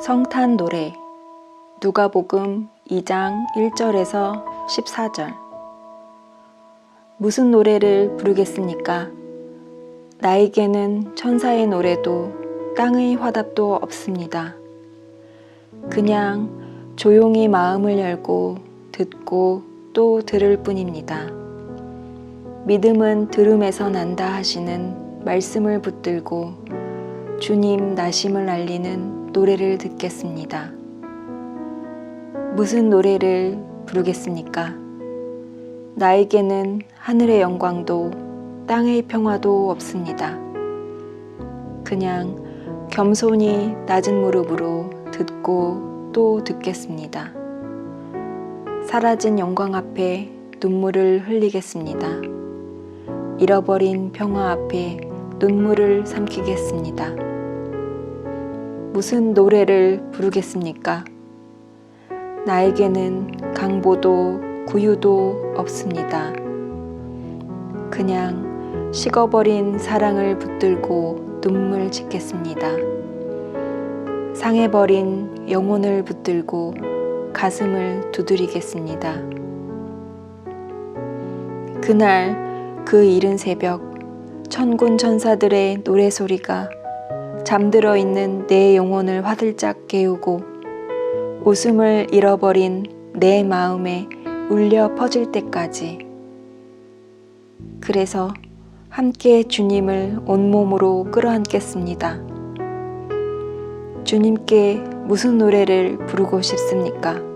성탄 노래 누가복음 2장 1절에서 14절 무슨 노래를 부르겠습니까? 나에게는 천사의 노래도 땅의 화답도 없습니다. 그냥 조용히 마음을 열고 듣고 또 들을 뿐입니다. 믿음은 들음에서 난다 하시는 말씀을 붙들고 주님 나심을 알리는 노래를 듣겠습니다. 무슨 노래를 부르겠습니까? 나에게는 하늘의 영광도 땅의 평화도 없습니다. 그냥 겸손히 낮은 무릎으로 듣고 또 듣겠습니다. 사라진 영광 앞에 눈물을 흘리겠습니다. 잃어버린 평화 앞에 눈물을 삼키겠습니다. 무슨 노래를 부르겠습니까? 나에게는 강보도 구유도 없습니다. 그냥 식어버린 사랑을 붙들고 눈물 짓겠습니다. 상해버린 영혼을 붙들고 가슴을 두드리겠습니다. 그날 그 이른 새벽 천군 천사들의 노래소리가 잠들어 있는 내 영혼을 화들짝 깨우고 웃음을 잃어버린 내 마음에 울려 퍼질 때까지 그래서 함께 주님을 온몸으로 끌어안겠습니다. 주님께 무슨 노래를 부르고 싶습니까?